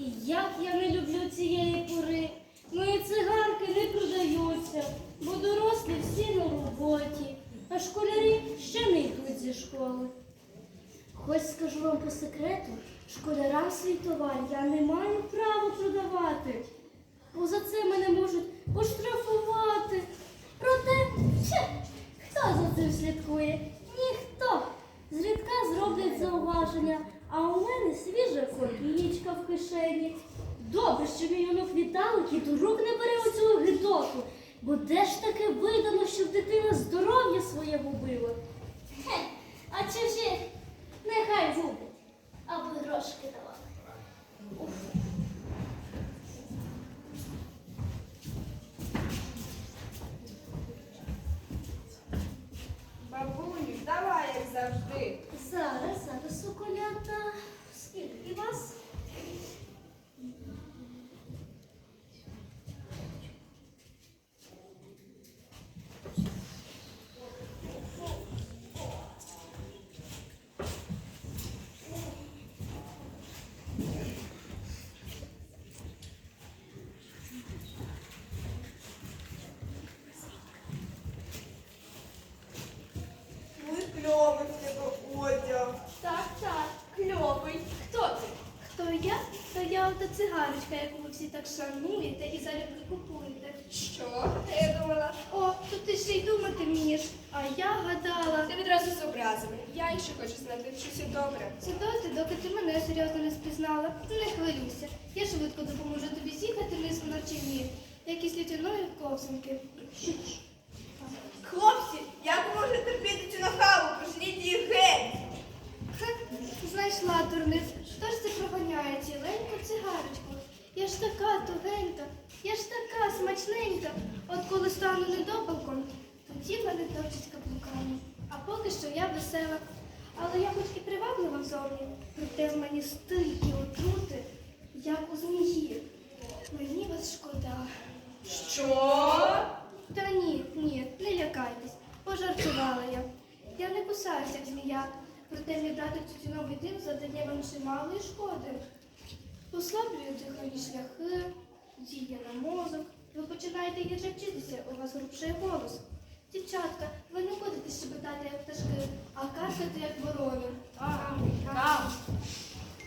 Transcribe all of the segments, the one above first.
І як я не люблю цієї пори. Мої цигарки не продаються, бо дорослі всі на роботі, а школярі ще не йдуть зі школи. Хоч скажу вам по секрету, школярам свій товар я не маю права продавати, бо за це мене можуть поштрафувати. Проте, ще, хто за цим слідкує? Ніхто. Зрідка зроблять зауваження, мене свіжа копійка в кишені. Добре, що мій онук Віталик і до рук не бере оцю гидоту, бо де ж таке видано, щоб дитина здоров'я своє губила? А чи нехай губить, аби грошки давали. Уф. Бабуню, давай, як завжди. Зараз, зараз, соколята. Скільки вас? Ну і кльовий в тебе одяг. Так, так, кльовий. Хто ти? Хто я? То я ота цигарочка, яку ви всі так шануєте і залюбки купуєте. Що? Я думала, О, то ти ще й думати вмієш. А я гадала. ти відразу зобразила. Я інше хочу знати, чи все добре. Це доти, доки ти мене серйозно не спізнала. Не хвилюйся. Я швидко допоможу тобі з'їхати вниз на човні, як із літяної ковзанки. Хлопці, як ви можете терпіти цю нахалу? Поженіть її геть. Знайшла дурниць. Хто ж це? Я ж така тугенька, я ж така смачненька. От коли стану недопалком, тоді мене точить каблуками. А поки що я весела. Але я хоч і приваблива зовні, проте в мені стільки отрути, як у змії. Мені вас шкода. Що? Та ні, ні, не лякайтесь. Пожартувала я. Я не кусаюся, як змія, проте мій братик тютюновий дим задає вам чималої шкоди. Послаблює дихальні шляхи, діє на мозок. Ви починаєте гірше вчитися, у вас грубший голос. Дівчатка, ви не будете щебетати, як пташки, а каркати, як ворони. Там, там.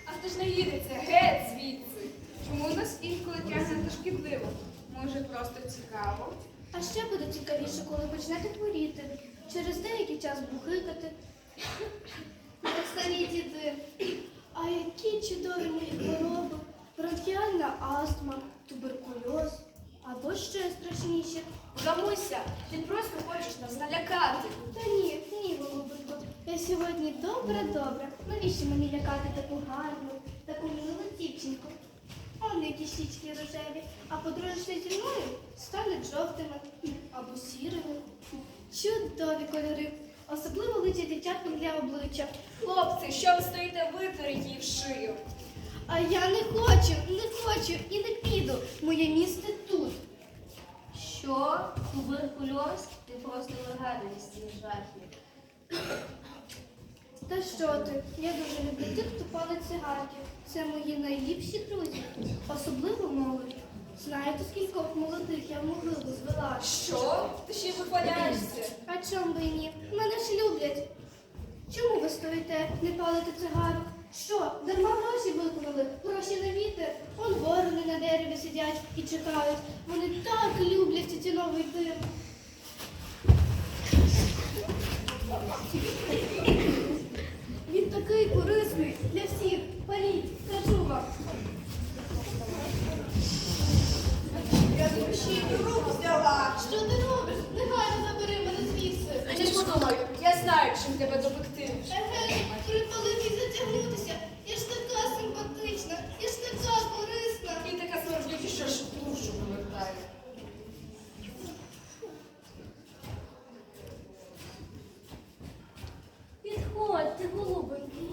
А хто ж не їдеться? Геть звідси. Чому нас інколи тягне до шкідливо? Може, просто цікаво? А ще буде цікавіше, коли почнете хворіти, через деякий час бухикати. Як старі діди. А які чудові мої хвороби, астма, туберкульоз або ще страшніше. Вгамуйся, ти просто хочеш нас налякати. Та ні, ні, голубенько. Я сьогодні добра, добра. Навіщо мені лякати таку гарну, таку милу дівчинку? Он які щічки рожеві, а подружишся зі мною стануть жовтими або сірими. Чудові кольори, особливо личать дівчаткам для обличчя. Хлопці, що ви стоїте, витворіть її в шию. А я не хочу, не хочу і не піду. Моє місце тут. Що? Туберкульоз? Ти просто вигадуєш ці жахи. Та що ти? Я дуже люблю тих, хто палить цигарки. Це мої найліпші друзі, особливо молодь. Знаєте, скількох молодих я в могилу звела? Що? Ти ще й вихваляєшся. А чом ви ні? Мене ж люблять. Чому ви стоїте, не палите цигарок? Що, дарма гроші виконали? Гроші на вітер? Он ворони на дереві сидять і чекають. Вони так люблять тютюновий дим. Він такий корисний для всіх. Паліть, кажу вам. Я ще й до рук взяла. Що ти робиш? Негайно забери мене звідси. Подумай, я знаю, чим тебе допекти. О, ти голубенький.